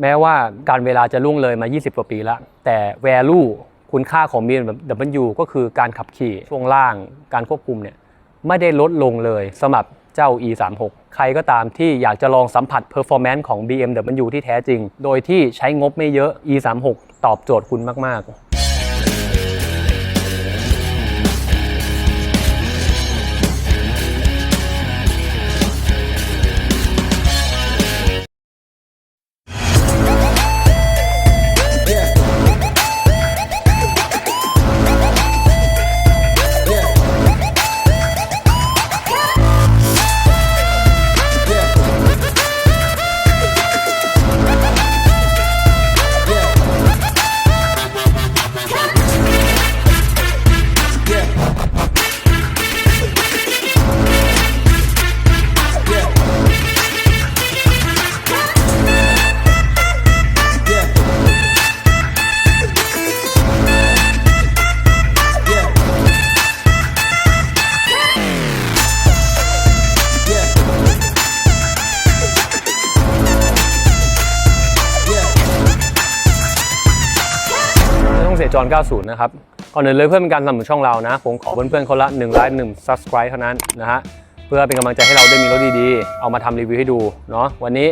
แม้ว่าการเวลาจะล่วงเลยมา 20 กว่าปีแล้ว แต่ value คุณค่าของ BMW ก็คือการขับขี่ช่วงล่างการควบคุมเนี่ยไม่ได้ลดลงเลยสำหรับเจ้า E36 ใครก็ตามที่อยากจะลองสัมผัส performance ของ BMW ที่แท้จริง โดยที่ใช้งบไม่เยอะ E36 ตอบโจทย์คุณมาก ๆ ไม่อน90 นะครับ ก่อนอื่นเลยเพื่อเป็นการสนับสนุนช่องเรานะ ผมขอเพื่อนๆคนละ1ไลค์1 subscribe เท่านั้นนะฮะ เพื่อเป็นกำลังใจให้เราได้มีรถดีๆ เอามาทำรีวิวให้ดูเนาะ วันนี้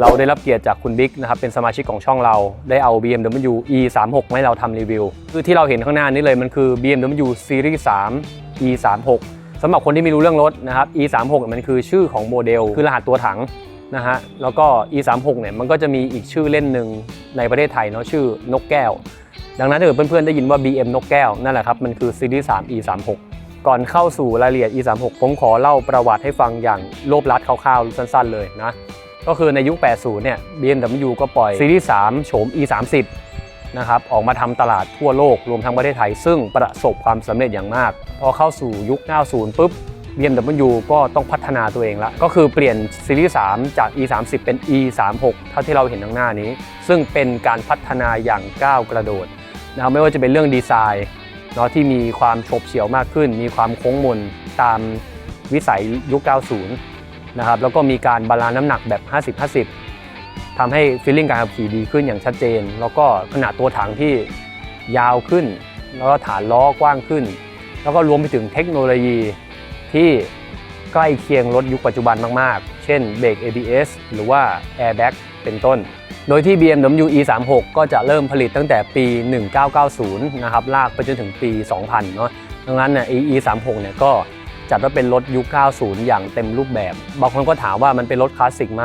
เราได้รับเกียรติจากคุณบิ๊กนะครับ เป็นสมาชิกของช่องเรา ได้เอา BMW E36 มาให้เราทำรีวิว คือที่เราเห็นข้างหน้านี้เลยมันคือ BMW Series 3 E36 สำหรับคนที่ไม่รู้เรื่องรถนะครับ E36 มันคือชื่อของโมเดล คือรหัสตัวถังนะฮะ แล้วก็ E36 เนี่ยมันก็จะมีอีกชื่อเล่นหนึ่งในประเทศไทยเนาะชื่อนกแก้ว ดังนั้นถ้าเกิดเพื่อนๆได้ยินว่า BM นกแก้วนั่นแหละครับมันคือซีรีส์3 E36 ก่อนเข้าสู่รายละเอียด E36 ผมขอเล่าประวัติให้ฟังอย่างโลบลัดคร่าวๆสั้นๆเลยนะก็คือในยุค 80 เนี่ย BMW ก็ปล่อยซีรีส์ 3 โฉม E30 นะครับออกมาทำตลาดทั่วโลกรวมทั้งประเทศไทย ซึ่งประสบความสำเร็จอย่างมาก พอเข้าสู่ยุค 90 ปุ๊บ BMW ก็ต้องพัฒนาตัวเองละ ก็คือเปลี่ยนซีรีส์ 3 จาก E30 เป็น E36 เท่าที่เราเห็นข้างหน้านี้ ซึ่งเป็นการพัฒนาอย่างก้าวกระโดด นะครับไม่ว่าจะเป็นเรื่องดีไซน์เนาะที่มีความโฉบเฉี่ยวมากขึ้น มีความโค้งมนตามวิสัยยุค 90 นะครับแล้วก็มีการบาลานซ์น้ำหนักแบบ 50-50 ทำให้ฟีลลิ่งการขับขี่ดีขึ้นอย่างชัดเจน แล้วก็ขนาดตัวถังที่ยาวขึ้น แล้วก็ฐานล้อกว้างขึ้น แล้วก็รวมไปถึงเทคโนโลยีที่ใกล้เคียงรถยุคปัจจุบันมาก ๆ เช่นเบรก ABS หรือว่า Airbag เป็นต้น โดยที่ BMW E36 ก็จะเริ่มผลิตตั้งแต่ปี 1990 นะครับ ลากไปจนถึงปี 2000 เนาะดังนั้นเนี่ย E36 เนี่ยก็จัดว่าเป็นรถยุค 90 อย่างเต็มรูปแบบ บางคนก็ถามว่ามันเป็นรถคลาสสิกไหม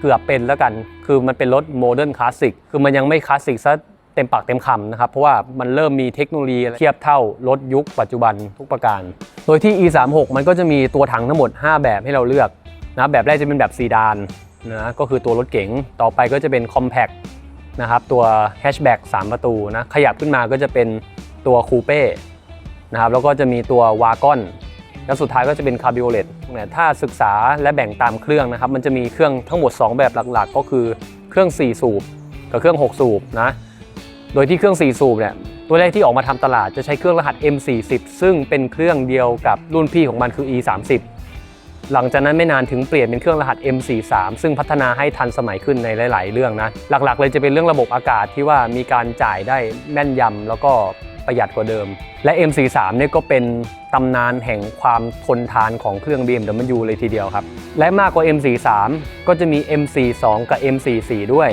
เกือบเป็นแล้วกัน คือมันเป็นรถโมเดิร์นคลาสสิก คือมันยังไม่คลาสสิกซะเต็มปากเต็มคำนะครับ เพราะว่ามันเริ่มมีเทคโนโลยีเทียบเท่ารถยุคปัจจุบันทุกประการ โดยที่ E36 มันก็จะมีตัวถังทั้งหมด 5 แบบให้เราเลือกนะแบบแรกจะเป็นแบบซีดาน นะก็คือตัวรถเก๋งต่อไปก็จะเป็นคอมแพคนะครับตัวแฮชแบ็ก3ประตูนะขยับขึ้นมาก็จะเป็นตัวคูเป้นะครับแล้วก็จะมีตัววากอนแล้วสุดท้ายก็จะเป็นคาร์บิโอเลตเนี่ยถ้าศึกษาและแบ่งตามเครื่องนะครับ มันจะมีเครื่องทั้งหมด 2 แบบหลักๆ ก็คือเครื่อง 4 สูบกับเครื่อง 6 สูบนะ โดยที่เครื่อง 4 สูบเนี่ยตัวแรกที่ออกมาทำตลาดจะใช้เครื่องรหัส M40 ซึ่งเป็นเครื่องเดียวกับรุ่นพี่ของมันคือ E30 หลังจากนั้นไม่นานถึงเปลี่ยนเป็นเครื่องรหัส M43 ซึ่งพัฒนาให้ทันสมัยขึ้นในหลาย ๆ เรื่องนะ หลัก ๆ เลยจะเป็นเรื่องระบบอากาศที่ว่ามีการจ่ายได้แม่นยำแล้วก็ประหยัดกว่าเดิม และ M43 เนี่ยก็เป็นตำนานแห่งความทนทานของเครื่อง BMW เลยทีเดียวครับ และมากกว่า M43 ก็จะมี M42 กับ M44 ด้วย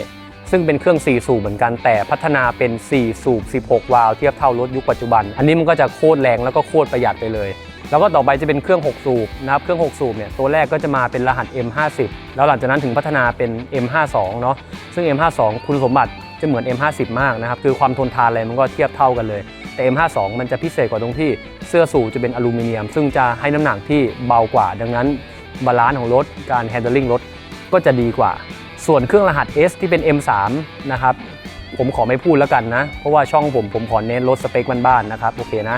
ซึ่งเป็นเครื่อง 4 สูบเหมือนกันแต่พัฒนาเป็น 4 สูบ 16 วาล์วเทียบเท่ารถยุคปัจจุบัน อันนี้มันก็จะโคตรแรงแล้วก็โคตรประหยัดไปเลย แล้วก็ต่อไปจะเป็นเครื่อง 6 สูบนะครับ เครื่อง 6 สูบเนี่ยตัวแรกก็จะมาเป็นรหัส M50 แล้วหลังจากนั้นถึงพัฒนาเป็น M52 เนาะซึ่ง M52 คุณสมบัติจะเหมือน M50 มากนะครับคือความทนทานอะไรมันก็เทียบเท่ากันเลย แต่ M52 มันจะพิเศษกว่าตรงที่เสื้อสูบจะเป็นอลูมิเนียม ซึ่งจะให้น้ำหนักที่เบากว่า ดังนั้นบาลานซ์ของรถการแฮนด์ลิงรถก็จะดีกว่า ส่วนเครื่องรหัส S ที่เป็น M3 นะครับ ผมขอไม่พูดแล้วกันนะ เพราะว่าช่องผมผมขอเน้นรถสเปคบ้านๆนะครับ โอเคนะ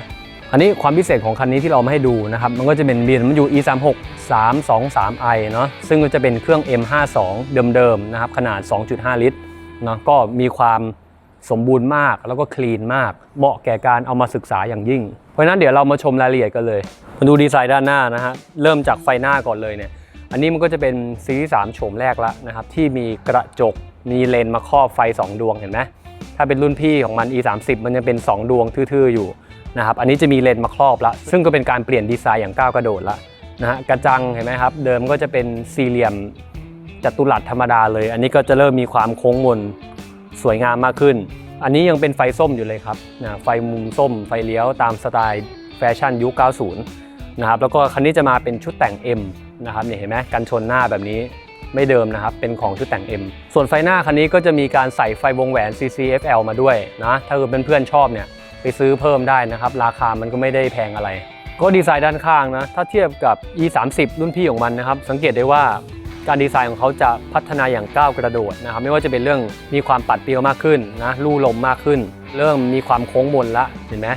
อันนี้ความพิเศษของคันนี้ที่เรามาให้ดูนะครับ มันก็จะเป็น BMW E36 323i เนาะซึ่งก็จะเป็นเครื่อง M52 เดิมๆนะครับ ขนาด 2.5 ลิตรเนาะก็มีความสมบูรณ์มากแล้วก็คลีนมาก เหมาะแก่การเอามาศึกษาอย่างยิ่ง เพราะฉะนั้นเดี๋ยวเรามาชมรายละเอียดกันเลย มาดูดีไซน์ด้านหน้านะฮะเริ่มจากไฟหน้าก่อนเลยเนี่ย อันนี้มันก็จะเป็นซีรีส์3โฉมแรกแล้วนะครับที่มีกระจกมีเลนมาครอบไฟ 2 ดวงเห็นไหมถ้าเป็นรุ่นพี่ของมัน e 3 0มันยังเป็น 2 ดวงทื่อๆอยู่นะครับอันนี้จะมีเลนมาครอบแล้วซึ่งก็เป็นการเปลี่ยนดีไซน์อย่างก้าวกระโดดละนะฮะกระจังเห็นไหมครับ เดิมก็จะเป็นสี่เหลี่ยมจัตุรัสธรรมดาเลย อันนี้ก็จะเริ่มมีความโค้งมนสวยงามมากขึ้น อันนี้ยังเป็นไฟส้มอยู่เลยครับนะไฟมุมส้ม ไฟเลี้ยวตามสไตล์แฟชั่นยุค 90 นะครับแล้วก็คันนี้จะมาเป็นชุดแต่ง M นะครับเนี่ยเห็นไหมกันชนหน้าแบบนี้ไม่เดิมนะครับ เป็นของชุดแต่ง M ส่วนไฟหน้าคันนี้ก็จะมีการใส่ไฟวงแหวน CCFL มาด้วยนะ ถ้าเกิดเพื่อนๆชอบเนี่ยไปซื้อเพิ่มได้นะครับ ราคามันก็ไม่ได้แพงอะไร ก็ดีไซน์ด้านข้างนะ ถ้าเทียบกับ E 3 0รุ่นพี่ของมันนะครับ สังเกตได้ว่าการดีไซน์ของเขาจะพัฒนาอย่างก้าวกระโดดนะครับ ไม่ว่าจะเป็นเรื่องมีความปัดเปรียวมากขึ้นนะ ลู่ลมมากขึ้น เริ่มมีความโค้งมนละ เห็นไหม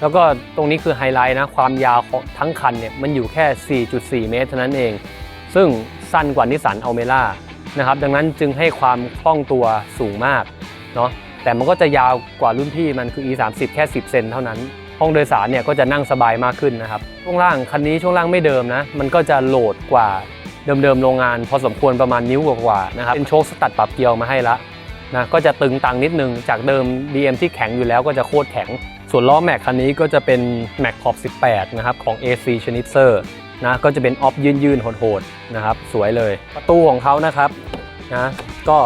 แล้วก็ตรงนี้คือไฮไลท์นะความยาวของทั้งคันเนี่ยมันอยู่แค่ 4.4 เมตรเท่านั้นเอง ซึ่งสั้นกว่านิสสันอัลเมล่านะครับดังนั้นจึงให้ความคล่องตัวสูงมากเนาะแต่มันก็จะยาวกว่ารุ่นพี่มันคือ e 3 0แค่ 10 เซนเท่านั้น ห้องโดยสารเนี่ยก็จะนั่งสบายมากขึ้นนะครับ ช่วงล่างคันนี้ช่วงล่างไม่เดิมนะ มันก็จะโหลดกว่าเดิมๆโรงงาน พอสมควรประมาณนิ้วกว่าๆนะครับ เป็นโชคสตัดปรับเกลียวมาให้ละนะ ก็จะตึงตังนิดนึง จากเดิม DM ที่แข็งอยู่แล้วก็จะโคตรแข็ง ส่วนล้อแม็กคันนี้ก็จะเป็นแม็กขอบ 18 นะครับ ของ AC Schnitzer นะก็จะเป็นออฟยืนยืนๆโหดๆนะครับ สวยเลยประตูของเขานะครับนะก็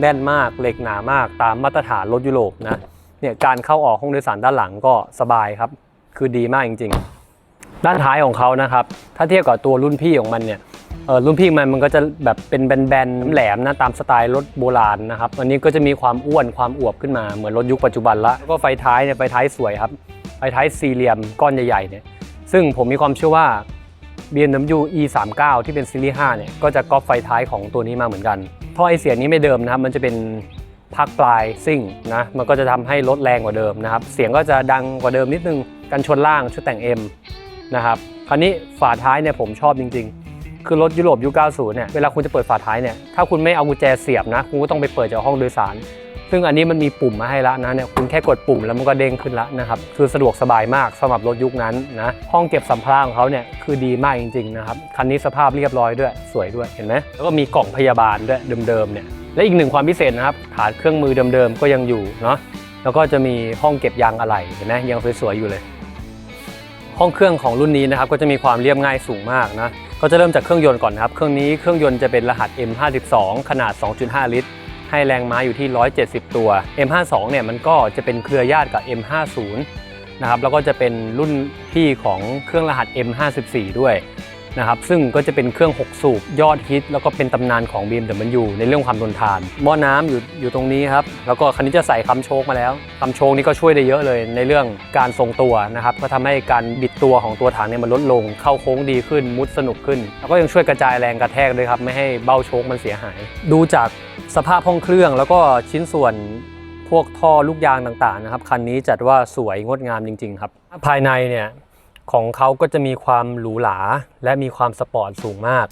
แน่นมากเหล็กหนามากตามมาตรฐานรถยุโรปนะเนี่ยการเข้าออกห้องโดยสารด้านหลังก็สบายครับ คือดีมากจริง ๆ ด้านท้ายของเขานะครับ ถ้าเทียบกับตัวรุ่นพี่ของมันเนี่ย เออรุ่นพี่มันมันก็จะแบบเป็นแบนๆแหลมนะตามสไตล์รถโบราณนะครับอันนี้ก็จะมีความอ้วนความอวบขึ้นมาเหมือนรถยุคปัจจุบันละแล้วก็ไฟท้ายเนี่ยไฟท้ายสวยครับไฟท้ายสี่เหลี่ยมก้อนใหญ่ๆเนี่ยซึ่งผมมีความเชื่อว่า BMW E39 ที่เป็นซีรีส์5เนี่ยก็จะก๊อปไฟท้ายของตัวนี้มาเหมือนกันท่อไอเสียงนี้ไม่เดิมนะครับมันจะเป็นพักปลายซิ่งนะมันก็จะทำให้รถแรงกว่าเดิมนะครับเสียงก็จะดังกว่าเดิมนิดนึงกันชนล่างชุดแต่ง M นะครับคราวนี้ฝาท้ายเนี่ยผมชอบจริง ๆ คือรถยุโรปยุค90เนี่ยเวลาคุณจะเปิดฝาท้ายเนี่ยถ้าคุณไม่เอากุญแจเสียบนะ คุณก็ต้องไปเปิดจากห้องโดยสาร ซึ่งอันนี้มันมีปุ่มมาให้แล้วนะเนี่ยคุณแค่กดปุ่มแล้วมันก็เด้งขึ้นล้วนะครับคือสะดวกสบายมากสำหรับรถยุคนั้นนะห้องเก็บสัมภาระของเขาเนี่ยคือดีมากจริงๆนะครับคันนี้สภาพเรียบร้อยด้วยสวยด้วยเห็นไหมแล้วก็มีกล่องพยาบาลด้วยเดิมๆเนี่ยและอีกหนึ่งความพิเศษนะครับฐานเครื่องมือเดิมๆก็ยังอยู่เนาะแล้วก็จะมีห้องเก็บยางอะไหล่เห็นไหมยังสวยๆอยู่เลย ห้องเครื่องของรุ่นนี้นะครับก็จะมีความเรียบง่ายสูงมากนะ ก็จะเริ่มจากเครื่องยนต์ก่อนนะครับ เครื่องนี้เครื่องยนต์จะเป็นรหัส M52 ขนาด 2.5 ลิตร ให้แรงม้าอยู่ที่ 170 ตัว M52 เนี่ยมันก็จะเป็นเครือญาติกับ M50 นะครับ แล้วก็จะเป็นรุ่นพี่ของเครื่องรหัส M54 ด้วย นะครับซึ่งก็จะเป็นเครื่อง 6 สูบยอดฮิต แล้วก็เป็นตำนานของ BMW ในเรื่องความทนทาน หม้อน้ำอยู่อยู่ตรงนี้ครับ แล้วก็คันนี้จะใส่คำโชคมาแล้วคำโชคนี้ก็ช่วยได้เยอะเลยในเรื่องการทรงตัวนะครับก็ทำให้การบิดตัวของตัวถังเนี่ยมันลดลง เข้าโค้งดีขึ้นมุดสนุกขึ้น แล้วก็ยังช่วยกระจายแรงกระแทกด้วยครับไม่ให้เบ้าโชคมันเสียหาย ดูจากสภาพห้องเครื่องแล้วก็ชิ้นส่วนพวกท่อลูกยางต่างๆนะครับคันนี้จัดว่าสวยงดงามจริง ๆ ครับ ภายในเนี่ย ของเขาก็จะมีความหรูหราและมีความสปอร์ตสูงมาก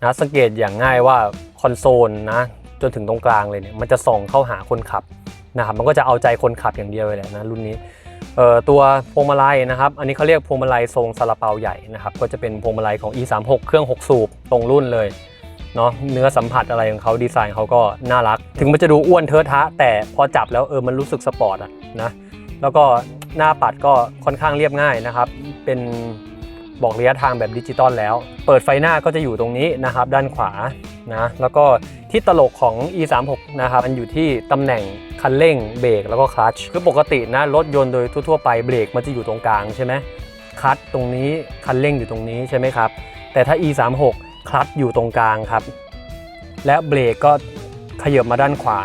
นะสังเกตอย่างง่ายว่าคอนโซลนะจนถึงตรงกลางเลยเนี่ยมันจะส่องเข้าหาคนขับนะครับมันก็จะเอาใจคนขับอย่างเดียวเลยแหละนะรุ่นนี้เอ่อตัวพวงมาลัยนะครับ อันนี้เขาเรียกพวงมาลัยทรงซาลาเปาใหญ่นะครับ ก็จะเป็นพวงมาลัยของ e36 เครื่อง 6 สูบตรงรุ่นเลยเนาะเนื้อสัมผัสอะไรของเขาดีไซน์เขาก็น่ารัก ถึงมันจะดูอ้วนเทอะทะ แต่พอจับแล้วเออมันรู้สึกสปอร์ตอะนะแล้วก็ หน้าปัดก็ค่อนข้างเรียบง่ายนะครับ เป็นบอกระยะทางแบบดิจิตอลแล้ว เปิดไฟหน้าก็จะอยู่ตรงนี้นะครับ ด้านขวานะแล้วก็ที่ตลกของ e36 นะครับมันอยู่ที่ตำแหน่งคันเร่งเบรกแล้วก็คลัตช์คือปกตินะรถยนต์โดยทั่วๆไปเบรกมันจะอยู่ตรงกลางใช่ไหมคลัตช์ตรงนี้คันเร่งอยู่ตรงนี้ใช่ไหมครับ แต่ถ้า e36 คลัตช์อยู่ตรงกลางครับ และเบรกก็ขยับมาด้านขวา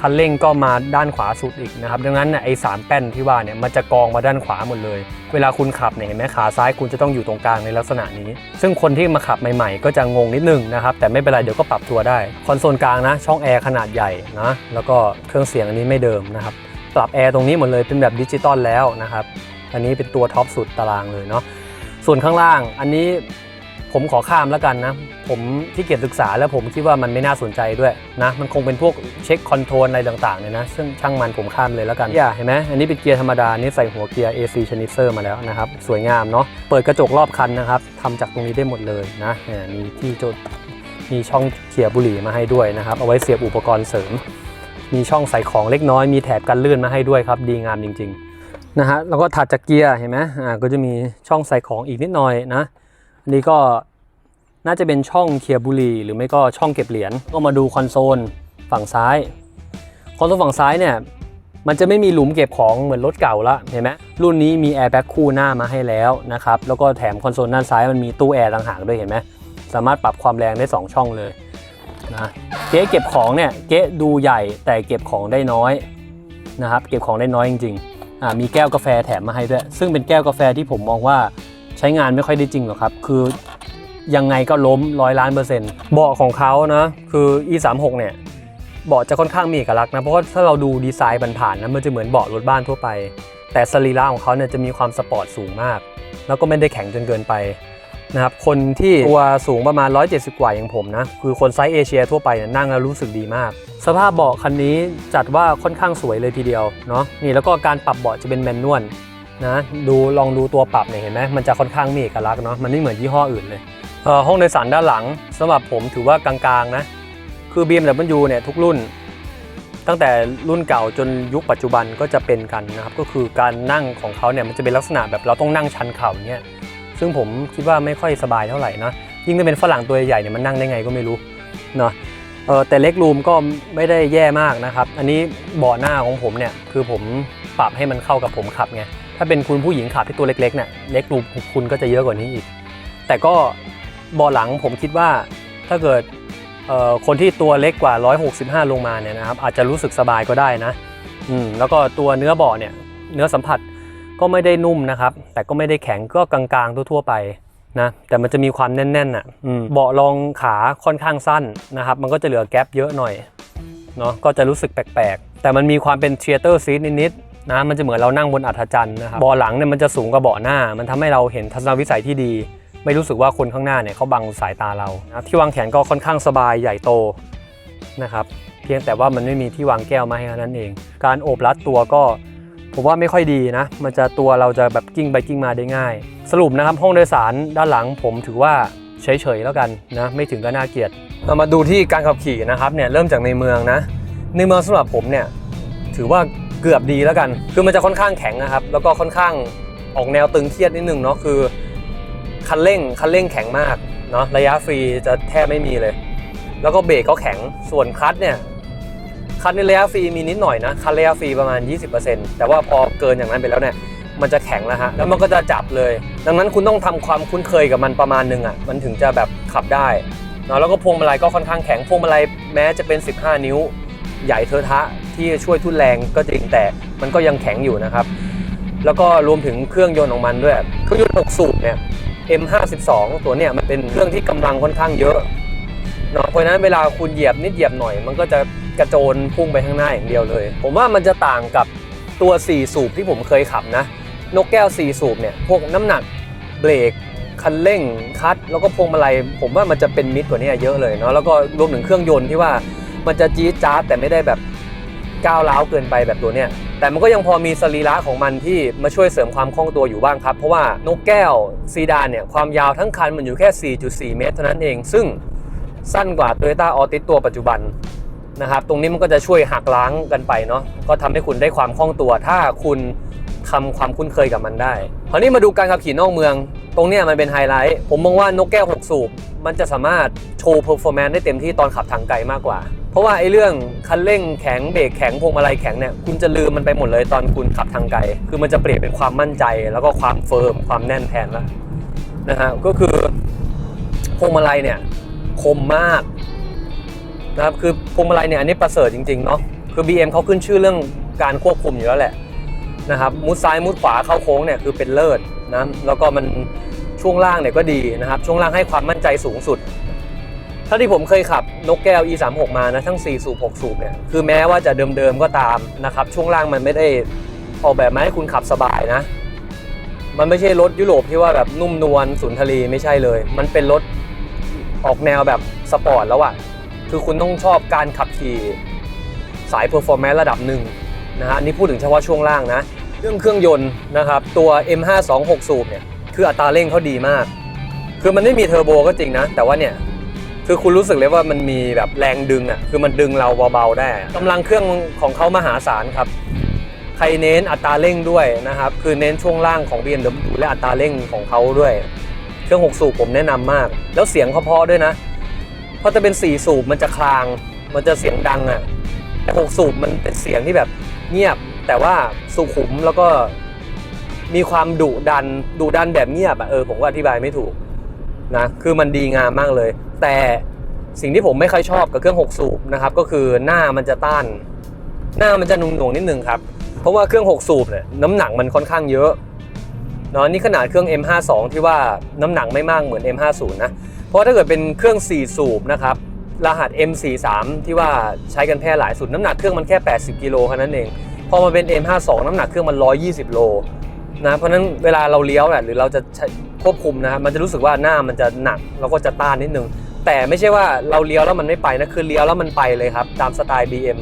คันเร่งก็มาด้านขวาสุดอีกนะครับ ดังนั้นไอ้สามแป้นที่ว่าเนี่ยมันจะกองมาด้านขวาหมดเลย เวลาคุณขับเนี่ยเห็นไหมขาซ้ายคุณจะต้องอยู่ตรงกลางในลักษณะนี้ ซึ่งคนที่มาขับใหม่ๆ ก็จะงงนิดนึงนะครับ แต่ไม่เป็นไรเดี๋ยวก็ปรับตัวได้ คอนโซลกลางนะ ช่องแอร์ขนาดใหญ่นะ แล้วก็เครื่องเสียงอันนี้ไม่เดิมนะครับ ปรับแอร์ตรงนี้หมดเลยเป็นแบบดิจิตอลแล้วนะครับ อันนี้เป็นตัวท็อปสุดตารางเลยเนาะ ส่วนข้างล่างอันนี้ ผมขอข้ามแล้วกันนะ ผมที่เกียจศึกษาแล้วผมคิดว่ามันไม่น่าสนใจด้วยนะ มันคงเป็นพวกเช็คคอนโทรลอะไรต่างๆเนี่ยนะ ซึ่งช่างมันผมข้ามเลยแล้วกันอย่าเห็นไหมอันนี้เป็นเกียร์ธรรมดา นี่ใส่หัวเกียร์ AC c h a n i s e r มาแล้วนะครับ สวยงามเนาะ เปิดกระจกรอบคันนะครับทำจากตรงนี้ได้หมดเลยนะเนี่ยมีที่จดมีช่องเขี่ยบุหรี่มาให้ด้วยนะครับ เอาไว้เสียบอุปกรณ์เสริม มีช่องใส่ของเล็กน้อย มีแถบกันลื่นมาให้ด้วยครับ ดีงามจริงๆนะฮะ แล้วก็ถัดจากเกียร์เห็นไหมอ่า ก็จะมีช่องใส่ของอีกนิดหน่อยนะ อันนี้ก็น่าจะเป็นช่องเคลียร์บุหรีหรือไม่ก็ช่องเก็บเหรียญก็มาดูคอนโซลฝั่งซ้ายคอนโซลฝั่งซ้ายเนี่ยมันจะไม่มีหลุมเก็บของเหมือนรถเก่าละเห็นไหมรุ่นนี้มีแอร์แบ็กคู่หน้ามาให้แล้วนะครับแล้วก็แถมคอนโซลด้านซ้ายมันมีตู้แอร์ต่างหากด้วยเห็นไหมสามารถปรับความแรงได้ 2 ช่องเลยนะเก๊เก็บของเนี่ยเก๊ดูใหญ่แต่เก็บของได้น้อยนะครับเก็บของได้น้อยจริงๆมีแก้วกาแฟแถมมาให้ด้วย ซึ่งเป็นแก้วกาแฟที่ผมมองว่า ใช้งานไม่ค่อยได้จริงหรอกครับ คือยังไงก็ล้มร้อยล้านเปอร์เซ็นต์เบาะของเขานะ คือ e36 เนี่ยเบาะจะค่อนข้างมีเอกลักษณ์นะเพราะว่าถ้าเราดูดีไซน์ผ่านๆนะมันจะเหมือนเบาะรถบ้านทั่วไป แต่สรีระของเขาเนี่ยจะมีความสปอร์ตสูงมาก แล้วก็ไม่ได้แข็งจนเกินไปนะครับคนที่ตัวสูงประมาณ 170 กว่าอย่างผมนะ คือคนไซส์เอเชียทั่วไปเนี่ยนั่งแล้วรู้สึกดีมาก สภาพเบาะคันนี้จัดว่าค่อนข้างสวยเลยทีเดียวเนาะนี่แล้วก็การปรับเบาะจะเป็นแมนนวล นะดูลองดูตัวปรับเนี่ยเห็นไหมมันจะค่อนข้างมีเอกลักษณ์เนาะมันไม่เหมือนยี่ห้ออื่นเลยเห้องโดยสารด้านหลังสำหรับผมถือว่ากลางๆนะคือ BMW เนี่ยทุกรุ่น ตั้งแต่รุ่นเก่าจนยุคปัจจุบันก็จะเป็นกันนะครับก็คือการนั่งของเขาเนี่ยมันจะเป็นลักษณะแบบเราต้องนั่งชันเข่าอย่างเงี้ยซึ่งผมคิดว่าไม่ค่อยสบายเท่าไหร่นะยิ่งถ้าเป็นฝรั่งตัวใหญ่เนี่ยมันนั่งได้ไงก็ไม่รู้เนาะเออแต่เล็กรูมก็ไม่ได้แย่มากนะครับ อันนี้เบาะหน้าของผมเนี่ยคือผมปรับให้มันเข้ากับผมขับไง ถ้าเป็นคุณผู้หญิงขับที่ตัวเล็กๆเนี่ยเล็กรูคุณก็จะเยอะกว่านี้อีก แต่ก็บาะหลังผมคิดว่าถ้าเกิดคนที่ตัวเล็กกว่า 165 ลงมาเนี่ยนะครับอาจจะรู้สึกสบายก็ได้นะอืมแล้วก็ตัวเนื้อเบาะเนี่ยเนื้อสัมผัสก็ไม่ได้นุ่มนะครับ แต่ก็ไม่ได้แข็งก็กลางๆทั่วๆไปนะแต่มันจะมีความแน่นๆอะเบาะรองขาค่อนข้างสั้นนะครับ มันก็จะเหลือแกลบเยอะหน่อยเนาะก็จะรู้สึกแปลกๆ แต่มันมีความเป็นเชียร์เตอร์ซีทนิดๆ นะมันจะเหมือนเรานั่งบนอัฐจันทร์นะครับเบาะหลังเนี่ยมันจะสูงกว่าเบาะหน้า มันทำให้เราเห็นทัศนวิสัยที่ดี ไม่รู้สึกว่าคนข้างหน้าเนี่ยเขาบังสายตาเรานะที่วางแขนก็ค่อนข้างสบายใหญ่โตนะครับเพียงแต่ว่ามันไม่มีที่วางแก้วมาให้เท่านั้นเอง การโอบรัดตัวก็ผมว่าไม่ค่อยดีนะ มันจะตัวเราจะแบบกิ้งไปกิ้งมาได้ง่าย สรุปนะครับห้องโดยสารด้านหลังผมถือว่าเฉยๆแล้วกันนะไม่ถึงก็น่าเกลียดเรามาดูที่การขับขี่นะครับเนี่ยเริ่มจากในเมืองนะ ในเมืองสำหรับผมเนี่ยถือว่า เกือบดีแล้วกัน คือมันจะค่อนข้างแข็งนะครับ แล้วก็ค่อนข้างออกแนวตึงเครียดนิดนึงเนาะคือคันเร่งคันเร่งแข็งมากเนาะระยะฟรีจะแทบไม่มีเลย แล้วก็เบรกก็แข็งส่วนคลัตช์เนี่ยคลัตช์ในระยะฟรีมีนิดหน่อยนะคันระยะฟรีประมาณ 20%แต่ว่าพอเกินอย่างนั้นไปแล้วเนี่ยมันจะแข็งแล้วฮะแล้วมันก็จะจับเลย ดังนั้นคุณต้องทำความคุ้นเคยกับมันประมาณนึงอะมันถึงจะแบบขับได้เนาะแล้วก็พวงมาลัยก็ค่อนข้างแข็งพวงมาลัยแม้จะเป็น 15 นิ้ว ใหญ่เทอะทะ ที่ช่วยทุ่นแรงก็จริงแต่มันก็ยังแข็งอยู่นะครับ แล้วก็รวมถึงเครื่องยนต์ของมันด้วย เครื่องยนต์6สูบเนี่ย M52 ตัวเนี่ยมันเป็นเครื่องที่กำลังค่อนข้างเยอะเนาะเพราะนั้นเวลาคุณเหยียบนิดเหยียบหน่อย มันก็จะกระโจนพุ่งไปข้างหน้าอย่างเดียวเลย ผมว่ามันจะต่างกับตัว 4 สูบที่ผมเคยขับนะ นกแก้ว 4 สูบเนี่ย พวกน้ำหนักเบรกคันเร่งคลัตช์แล้วก็พวงมาลัยผมว่ามันจะเป็นมิดกว่านี้เยอะเลยเนาะแล้วก็รวมถึงเครื่องยนต์ที่ว่ามันจะจี๊ดจ๊าดแต่ไม่ได้แบบ ก้าวร้าวเกินไปแบบตัวเนี้ยแต่มันก็ยังพอมีสรีระของมันที่มาช่วยเสริมความคล่องตัวอยู่บ้างครับ เพราะว่านกแก้วซีดานเนี่ยความยาวทั้งคันมันอยู่แค่ 4.4 เมตรเท่านั้นเอง ซึ่งสั้นกว่า Toyota Altis ตัวปัจจุบันนะครับตรงนี้มันก็จะช่วยหักล้างกันไปเนาะก็ทำให้คุณได้ความคล่องตัว ถ้าคุณทำความคุ้นเคยกับมันได้คราวนี้มาดูการขับขี่นอกเมือง ตรงเนี้ยมันเป็นไฮไลท์ผมมองว่านกแก้ว 6 สูบ มันจะสามารถโชว์เพอร์ฟอร์แมนซ์ได้เต็มที่ตอนขับทางไกลมากกว่า เพราะว่าไอ้เรื่องคันเร่งแข็งเบรกแข็งพวงมาลัยแข็งเนี่ยคุณจะลืมมันไปหมดเลยตอนคุณขับทางไกล คือมันจะเปลี่ยนเป็นความมั่นใจ แล้วก็ความเฟิร์มความแน่นแทนละนะฮะก็คือพวงมาลัยเนี่ยคมมากนะครับคือพวงมาลัยเนี่ยอันนี้ประเสริฐจริงๆเนาะคือ BM เขาขึ้นชื่อเรื่องการควบคุมอยู่แล้วแหละนะครับมุดซ้ายมุดขวาเข้าโค้งเนี่ยคือเป็นเลิศนะแล้วก็มันช่วงล่างเนี่ยก็ดีนะครับ ช่วงล่างให้ความมั่นใจสูงสุด ถ้าที่ผมเคยขับนกแก้ว E36 มานะทั้ง 4 สูบ 6 สูบเนี่ยคือแม้ว่าจะเดิมๆก็ตามนะครับ ช่วงล่างมันไม่ได้ออกแบบมาให้คุณขับสบายนะ มันไม่ใช่รถยุโรปที่ว่าแบบนุ่มนวลสุนทรีไม่ใช่เลย มันเป็นรถออกแนวแบบสปอร์ตแล้วอะคือคุณต้องชอบการขับขี่สายเพอร์ฟอร์แมนซ์ระดับหนึ่งนะฮะนี่พูดถึงเฉพาะช่วงล่างนะ เรื่องเครื่องยนต์นะครับตัว M526 สูบเนี่ยคืออัตราเร่งเขาดีมาก คือมันไม่มีเทอร์โบก็จริงนะ แต่ว่าเนี่ย คือคุณรู้สึกเลยว่ามันมีแบบแรงดึงอะคือมันดึงเราเบาๆได้กำลังเครื่องของเขามหาศาลครับใครเน้นอัตราเร่งด้วยนะครับคือเน้นช่วงล่างของ BMW และอัตราเร่งของเขาด้วย เครื่อง 6 สูบผมแนะนำมาก แล้วเสียงเขาเพราะด้วยนะเพราะจะเป็น 4 สูบมันจะคลาง มันจะเสียงดังอะแต่6สูบมันเป็นเสียงที่แบบเงียบ แต่ว่าสุขุมแล้วก็มีความดุดันดุดันแบบเงียบอะเออผมก็อธิบายไม่ถูก นะคือมันดีงามมากเลย แต่สิ่งที่ผมไม่ค่อยชอบกับเครื่อง 6 สูบนะครับก็คือหน้ามันจะต้าน หน้ามันจะหนุ่งๆนิดนึงครับเพราะว่าเครื่อง 6 สูบเนี่ยน้ำหนักมันค่อนข้างเยอะเนาะนี่ขนาดเครื่อง M52 ที่ว่าน้ำหนักไม่มากเหมือน M50 นะเพราะถ้าเกิดเป็นเครื่อง 4 สูบนะครับรหัส M43 ที่ว่าใช้กันแพร่หลายสุดน้ำหนักเครื่องมันแค่ 80 กิโลแค่นั้นเองพอมาเป็น M52 น้ำหนักเครื่องมัน 120 โลนะเพราะนั้นเวลาเราเลี้ยวเนี่ยหรือเราจะ ควบคุมนะครับมันจะรู้สึกว่าหน้ามันจะหนักแล้วก็จะต้านนิดนึง แต่ไม่ใช่ว่าเราเลี้ยวแล้วมันไม่ไปนะคือเลี้ยวแล้วมันไปเลยครับ ตามสไตล์ BM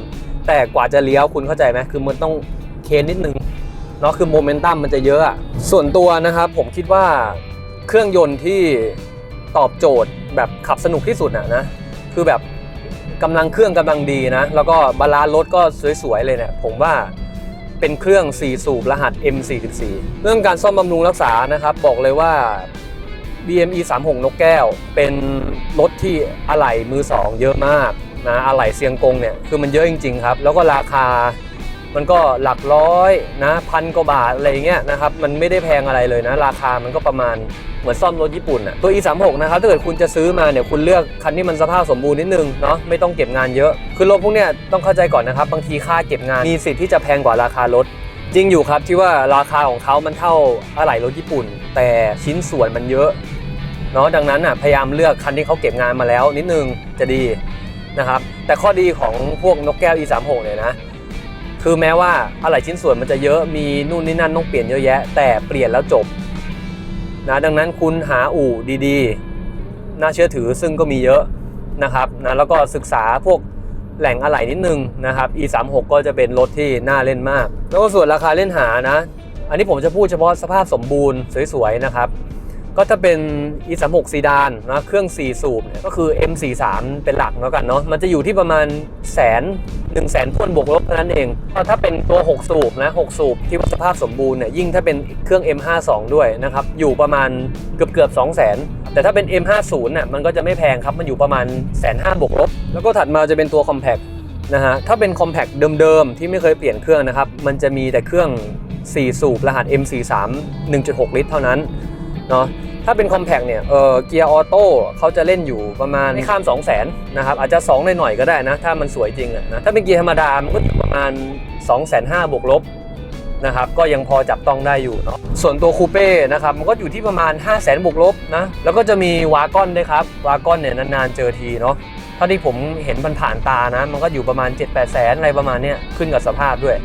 แต่กว่าจะเลี้ยวคุณเข้าใจไหมคือมันต้องเคนนิดนึงเนาะคือโมเมนตัมมันจะเยอะอะส่วนตัวนะครับผมคิดว่าเครื่องยนต์ที่ตอบโจทย์แบบขับสนุกที่สุดอะนะคือแบบกำลังเครื่องกำลังดีนะ แล้วก็บาลานซ์รถก็สวยๆเลยเนี่ยผมว่า เป็นเครื่อง 4 สูบรหัส M44 เรื่องการซ่อมบำรุงรักษานะครับ บอกเลยว่า BME 36นกแก้ว เป็นรถที่อะไหล่มือสองเยอะมากนะอะไหล่เซียงกงเนี่ยคือมันเยอะจริง ๆ ครับ แล้วก็ราคา มันก็หลักร้อยนะพันกว่าบาทอะไรเงี้ยนะครับมันไม่ได้แพงอะไรเลยนะ ราคามันก็ประมาณเหมือนซ่อมรถญี่ปุ่นอะตัว E 3 6นะครับถ้าเกิดคุณจะซื้อมาเนี่ยคุณเลือกคันที่มันสภาพสมบูรณ์นิดนึงเนาะไม่ต้องเก็บงานเยอะคือรถพวกเนี้ยต้องเข้าใจก่อนนะครับบางทีค่าเก็บงานมีสิทธิ์ที่จะแพงกว่าราคารถจริงอยู่ครับที่ว่าราคาของเขามันเท่าอะไหล่รถญี่ปุ่น แต่ชิ้นส่วนมันเยอะเนาะดังนั้นอะพยายามเลือกคันที่เขาเก็บงานมาแล้วนิดนึงจะดีนะครับแต่ข้อดีของพวกนกแก้ว E36 เนี่ยนะ คือแม้ว่าอะไหล่ชิ้นส่วนมันจะเยอะมีนู่นนี่นั่นต้องเปลี่ยนเยอะแยะ แต่เปลี่ยนแล้วจบนะดังนั้นคุณหาอู่ดีๆ น่าเชื่อถือซึ่งก็มีเยอะนะครับนะแล้วก็ศึกษาพวกแหล่งอะไหล่นิดนึงนะครับ E36 ก็จะเป็นรถที่น่าเล่นมาก แล้วก็ส่วนราคาเล่นหานะ อันนี้ผมจะพูดเฉพาะสภาพสมบูรณ์สวยๆนะครับ ก็ถ้าเป็น E36 ซีดานนะเครื่อง 4 สูบเนี่ยก็คือ M43 เป็นหลักแล้วกันเนาะมันจะอยู่ที่ประมาณแสนหนึ่งแสนพ่วนบวกลบเท่านั้นเองก็ถ้าเป็นตัว 6 สูบนะ6สูบที่ว่าสภาพสมบูรณ์เนี่ยยิ่งถ้าเป็นเครื่อง M52 ด้วยนะครับอยู่ประมาณเกือบเกือบ2 0 0 0 0 0แต่ถ้าเป็น M50 เนี่ยมันก็จะไม่แพงครับมันอยู่ประมาณแสนห้าบวกลบ แล้วก็ถัดมาจะเป็นตัว Compact นะฮะถ้าเป็น Compact เดิมๆ ที่ไม่เคยเปลี่ยนเครื่องนะครับ มันจะมีแต่เครื่อง 4 สูบรหัส M43 1.6 ลิตรเท่านั้น เนาะถ้าเป็น compact เนี่ยเออเกียร์ออโต้เขาจะเล่นอยู่ประมาณไม่ข้าม 2 0 0 0 0นนะครับอาจจะ2หน่อยๆก็ได้นะ ถ้ามันสวยจริงอะนะถ้าเป็นเกียร์ธรรมดามันก็อยู่ประมาณ 2 5 0 0 0บวกลบนะครับก็ยังพอจับต้องได้อยู่เนาะส่วนตัวคูเป้นะครับมันก็อยู่ที่ประมาณ 5 0 0 0 0 0บวกลบนะแล้วก็จะมีวากอนด้วยครับวากอนเนี่ยนานๆเจอทีเนาะเท่าที่ผมเห็นผ่านๆตานะ มันก็อยู่ประมาณ 7 8แสนอะไรประมาณเนี้ยขึ้นกับสภาพด้วย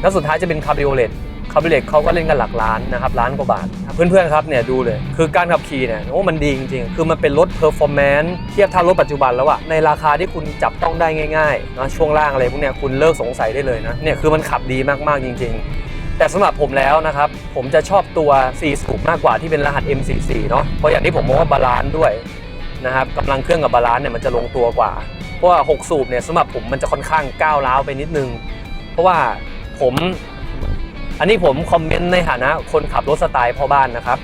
แล้วสุดท้ายจะเป็นคาบิโอเลต คาบิเลตเขาก็เล่นกันหลักล้านนะครับล้านกว่าบาท เพื่อนๆครับเนี่ยดูเลย คือการขับขี่เนี่ยโอ้มันดีจริงๆ คือมันเป็นรถเพอร์ฟอร์แมนซ์เทียบเท่ารถปัจจุบันแล้วอะในราคาที่คุณจับต้องได้ง่ายๆนะช่วงล่างอะไรพวกเนี้ยคุณเลิกสงสัยได้เลยนะเนี่ยคือมันขับดีมากๆจริง ๆแต่สำหรับผมแล้วนะครับ ผมจะชอบตัว 4 สูบมากกว่าที่เป็นรหัส M44 เนาะเพราะอย่างที่ผมมองว่าบาลานซ์ด้วยนะครับกำลังเครื่องกับบาลานซ์เนี่ยมันจะลงตัวกว่า เพราะว่า 6 สูบเนี่ยสำหรับผมมันจะค่อนข้างก้าวร้าวไปนิดนึง เพราะว่าผม อันนี้ผมคอมเมนต์ในฐานะคนขับรถสไตล์พ่อบ้านนะครับ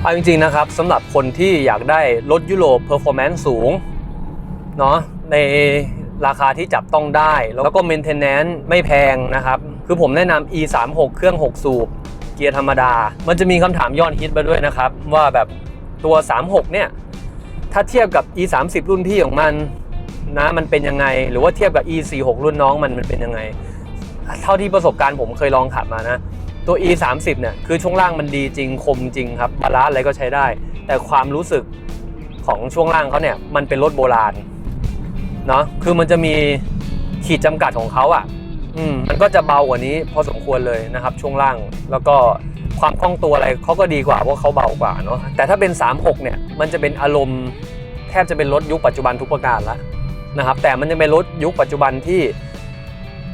เอาจริงๆนะครับสำหรับคนที่อยากได้รถยุโรปเพอร์ฟอร์แมนซ์สูงเนาะในราคาที่จับต้องได้ แล้วก็เมนเทนแนนซ์ไม่แพงนะครับ คือผมแนะนำ E36 เครื่อง 6 สูบ เกียร์ธรรมดา มันจะมีคำถามยอนฮิตมาด้วยนะครับ ว่าแบบตัว 36 เนี่ย ถ้าเทียบกับ E30 รุ่นพี่ของมันนะมันเป็นยังไง หรือว่าเทียบกับ E46 รุ่นน้องมันมันเป็นยังไง เท่าที่ประสบการณ์ผมเคยลองขับมานะ ตัว e 3 0เนี่ยคือช่วงล่างมันดีจริงคมจริงครับบาลานซ์อะไรก็ใช้ได้ แต่ความรู้สึกของช่วงล่างเขาเนี่ยมันเป็นรถโบราณเนาะคือมันจะมีขีดจำกัดของเขาอะ่ะ อืมมันก็จะเบากว่านี้พอสมควรเลยนะครับ ช่วงล่างแล้วก็ความคล่องตัวอะไรเขาก็ดีกว่าเพราะเขาเบากว่าเนาะแต่ถ้าเป็น 36 เนี่ยมันจะเป็นอารมณ์แทบจะเป็นรถยุคปัจจุบันทุกประการล้วนะครับแต่มันจะเป็นรถยุคปัจจุบันที่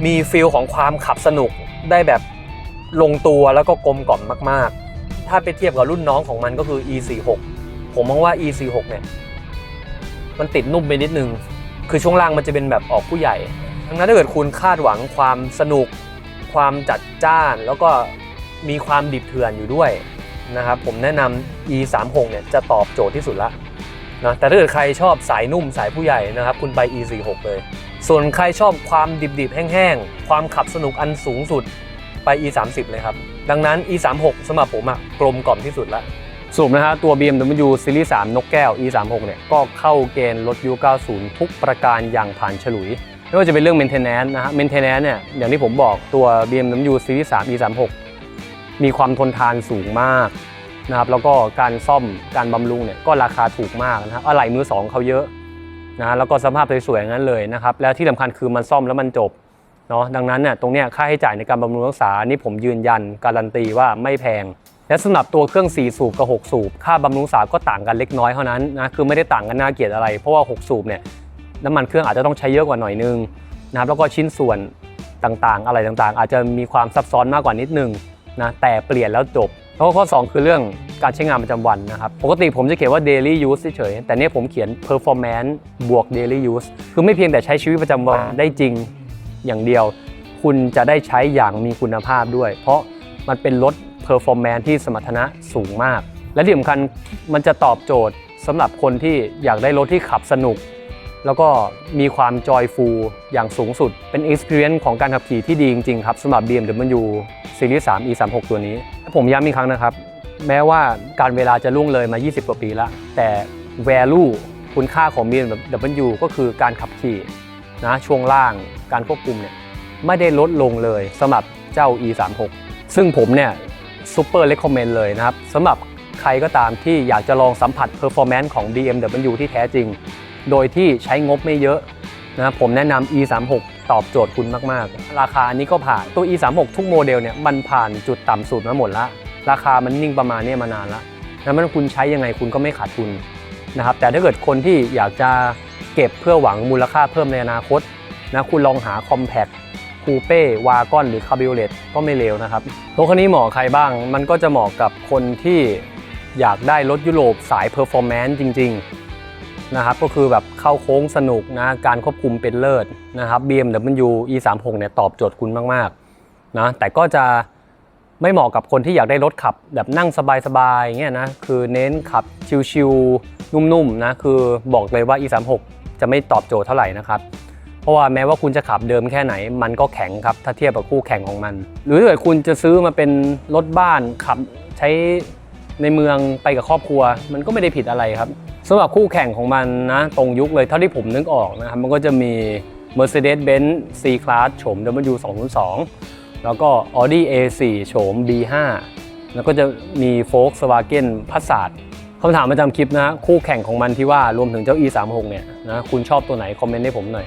มีฟีลของความขับสนุกได้แบบลงตัวแล้วก็กลมกล่อมมาก ๆ ถ้าไปเทียบกับรุ่นน้องของมันก็คือ E46 ผมมองว่า E46 เนี่ย มันติดนุ่มไปนิดนึง คือช่วงล่างมันจะเป็นแบบออกผู้ใหญ่ ดังนั้นถ้าเกิดคุณคาดหวังความสนุก ความจัดจ้าน แล้วก็มีความดิบเถื่อนอยู่ด้วยนะครับ ผมแนะนำ E36 เนี่ยจะตอบโจทย์ที่สุดละนะแต่ถ้าเกิดใครชอบสายนุ่มสายผู้ใหญ่นะครับ คุณไป E46 เลย ส่วนใครชอบความดิบๆ แห้งๆ ความขับสนุกอันสูงสุดไป E30 เลยครับ ดังนั้น E36 สำหรับผมอะกลมกล่อมที่สุดละสรุปนะฮะตัว BMW Series 3 นกแก้ว E36 เนี่ยก็เข้าเกณฑ์รถยุค90 ทุกประการอย่างผ่านฉลุย ไม่ว่าจะเป็นเรื่อง maintenance นะฮะ maintenance เนี่ยอย่างที่ผมบอกตัว BMW Series 3 E36 มีความทนทานสูงมากนะครับแล้วก็การซ่อมการบำรุงเนี่ยก็ราคาถูกมากนะฮะอะไหล่มือสองเขาเยอะ นะแล้วก็สภาพสวยๆงั้นเลยนะครับแล้วที่สำคัญคือมันซ่อมแล้วมันจบเนาะดังนั้นเนี่ยตรงเนี้ยค่าใช้จ่ายในการบำรุงรักษานี่ผมยืนยันการันตีว่าไม่แพง และสำหรับตัวเครื่อง 4 สูบกับ 6 สูบ ค่าบำรุงรักษาก็ต่างกันเล็กน้อยเท่านั้นนะคือไม่ได้ต่างกันน่าเกลียดอะไร เพราะว่า 6 สูบเนี่ยน้ำมันเครื่องอาจจะต้องใช้เยอะกว่าหน่อยนึงนะครับแล้วก็ชิ้นส่วนต่างๆ อะไรต่างๆ อาจจะมีความซับซ้อนมากกว่านิดนึงนะแต่เปลี่ยนแล้วจบ แล้วก็ข้อ 2 คือเรื่องการใช้งานประจำวันนะครับ ปกติผมจะเขียนว่า daily use เฉยๆ แต่เนี่ยผมเขียน performance บวก daily use คือไม่เพียงแต่ใช้ชีวิตประจำวันได้จริงอย่างเดียว คุณจะได้ใช้อย่างมีคุณภาพด้วย เพราะมันเป็นรถ performance ที่สมรรถนะสูงมาก และที่สำคัญมันจะตอบโจทย์สำหรับคนที่อยากได้รถที่ขับสนุก แล้วก็มีความจอยฟูอย่างสูงสุด เป็น experience ของการขับขี่ที่ดีจริงๆครับสำหรับ BMW Series 3 E36 ตัวนี้ ผมย้ำอีกครั้งนะครับ แม้ว่าการเวลาจะล่วงเลยมา 20 กว่าปีแล้ว แต่ value คุณค่าของ BMW ก็คือการขับขี่นะช่วงล่างการควบคุมเนี่ยไม่ได้ลดลงเลยสำหรับเจ้า E36 ซึ่งผมเนี่ยซูเปอร์เลคคอมเมนต์เลยนะครับสำหรับใครก็ตามที่อยากจะลองสัมผัส performance ของ BMW ที่แท้จริง โดยที่ใช้งบไม่เยอะนะครับผมแนะนำ E36 ตอบโจทย์คุณมาก ๆ ราคาอันนี้ก็ผ่านตัว E36 ทุกโมเดลเนี่ยมันผ่านจุดต่ำสุดมาหมดละราคามันนิ่งประมาณนี้มานานละแล้วมันคุณใช้ยังไงคุณก็ไม่ขาดทุนนะครับแต่ถ้าเกิดคนที่อยากจะเก็บเพื่อหวังมูลค่าเพิ่มในอนาคตนะคุณลองหา Compact คูเป้วากอนหรือคาบิโอเลตก็ไม่เลวนะครับรถคันนี้เหมาะใครบ้าง มันก็จะเหมาะกับคนที่อยากได้รถยุโรปสายเพอร์ฟอร์แมนซ์จริงๆ นะครับก็คือแบบเข้าโค้งสนุกนะการควบคุมเป็นเลิศนะครับ BMW E36 เนี่ยตอบโจทย์คุณมากๆนะแต่ก็จะไม่เหมาะกับคนที่อยากได้รถขับแบบนั่งสบายๆอย่างเงี้ยนะคือเน้นขับชิลๆนุ่มๆนะคือบอกเลยว่า E36 จะไม่ตอบโจทย์เท่าไหร่นะครับเพราะว่าแม้ว่าคุณจะขับเดิมแค่ไหน มันก็แข็งครับถ้าเทียบกับคู่แข่งของมัน หรือถ้าเกิดคุณจะซื้อมาเป็นรถบ้านขับใช้ในเมืองไปกับครอบครัว มันก็ไม่ได้ผิดอะไรครับ สำหรับคู่แข่งของมันนะตรงยุคเลยเท่าที่ผมนึกออกนะครับมันก็จะมี Mercedes-Benz C-Class โฉม W202 แล้วก็ Audi A4 โฉม B5 แล้วก็จะมี Volkswagen Passat คำถามประจำคลิปนะคู่แข่งของมันที่ว่ารวมถึงเจ้า E36 เนี่ยนะคุณชอบตัวไหน คอมเมนต์ให้ผมหน่อย